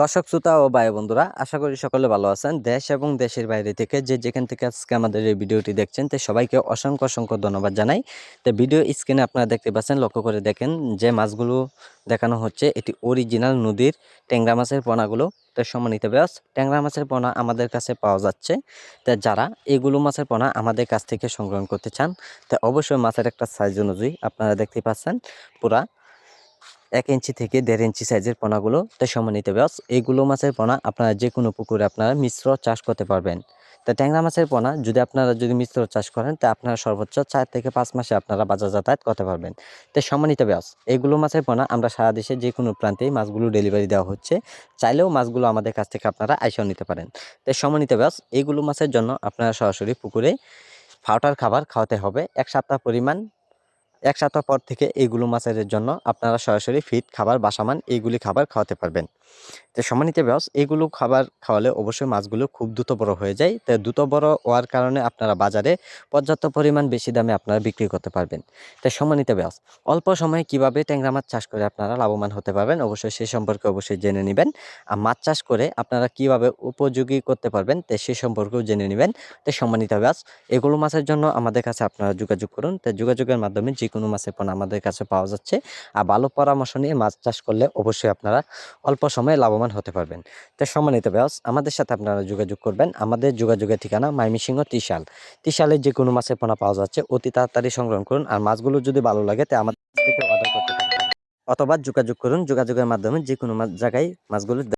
দর্শক, শ্রোতা ও ভাই বন্ধুরা, আশা করি সকলে ভালো আছেন। দেশ এবং দেশের বাইরে থেকে যে যেখান থেকে আজকে আমাদের এই ভিডিওটি দেখছেন, তো সবাইকে অসংখ্য অসংখ্য ধন্যবাদ জানাই। তো ভিডিও স্ক্রিনে আপনারা দেখতে পাচ্ছেন, লক্ষ্য করে দেখেন যে মাছগুলো দেখানো হচ্ছে, এটি অরিজিনাল নদীর ট্যাংরা মাছের পোনাগুলো। তো সম্মানিত ব্যাস ট্যাংরা মাছের পোনা আমাদের কাছে পাওয়া যাচ্ছে। তা যারা এগুলো মাছের পোনা আমাদের কাছ থেকে সংগ্রহ করতে চান, তা অবশ্যই মাছের একটা সাইজ অনুযায়ী আপনারা দেখতে পাচ্ছেন, পুরা এক ইঞ্চি থেকে দেড় ইঞ্চি সাইজের পোনাগুলো তাই সম্মানিত ব্যাস এইগুলো মাছের পোনা আপনারা যে কোনো পুকুরে আপনারা মিশ্র চাষ করতে পারবেন। তা ট্যাংরা মাছের পোনা, যদি আপনারা যদি মিশ্র চাষ করেন, তা আপনারা সর্বোচ্চ চার থেকে পাঁচ মাসে আপনারা বাজার যাতায়াত করতে পারবেন। তাই সম্মানিত ব্যাস এইগুলো মাছের পোনা আমরা সারা দেশে যে কোনো প্রান্তেই মাছগুলো ডেলিভারি দেওয়া হচ্ছে। চাইলেও মাছগুলো আমাদের কাছ থেকে আপনারা আইসাও নিতে পারেন। তাই সম্মানিত ব্যাস এইগুলো মাছের জন্য আপনারা সরাসরি পুকুরে ফাউটার খাবার খাওয়াতে হবে। এক সপ্তাহ পরিমাণ এক সপ্তাহ পর থেকে এইগুলো মাছের জন্য আপনারা সরাসরি ফিট খাবার, বাসামান এইগুলি খাবার খাওয়াতে পারবেন। তো সম্মানিত ব্যাস এইগুলো খাবার খাওয়ালে অবশ্যই মাছগুলো খুব দ্রুত বড় হয়ে যায়। তো দ্রুত বড় হওয়ার কারণে আপনারা বাজারে পর্যাপ্ত পরিমাণ বেশি দামে আপনারা বিক্রি করতে পারবেন। তো সম্মানিত ব্যাস অল্প সময়ে কীভাবে ট্যাংরা মাছ চাষ করে আপনারা লাভবান হতে পারবেন অবশ্যই সেই সম্পর্কে অবশ্যই জেনে নেবেন। আর মাছ চাষ করে আপনারা কীভাবে উপযোগী করতে পারবেন, তো সেই সম্পর্কেও জেনে নেবেন। তো সম্মানিত ব্যাস এগুলো মাছের জন্য আমাদের কাছে আপনারা যোগাযোগ করুন। তো যোগাযোগের মাধ্যমে যে কোনো মাছের পণ্য আমাদের কাছে পাওয়া যাচ্ছে। আর ভালো পরামর্শ নিয়ে মাছ চাষ করলে অবশ্যই আপনারা অল্প সময়ে লাভবান হতে পারবেন। তো সম্মানিত ব্যাস আমাদের সাথে আপনারা যোগাযোগ করবেন। আমাদের যোগাযোগের ঠিকানা মাইমিসিংহ ত্রিশাল। ত্রিশালের যে কোনো মাছের পোনা পাওয়া যাচ্ছে, অতি তাড়াতাড়ি সংগ্রহ করুন। আর মাছগুলো যদি ভালো লাগে, তো আমাদের থেকে অর্ডার করতে পারেন। অথবা যোগাযোগ করুন। যোগাযোগের মাধ্যমে যে কোনো জায়গায় মাছগুলো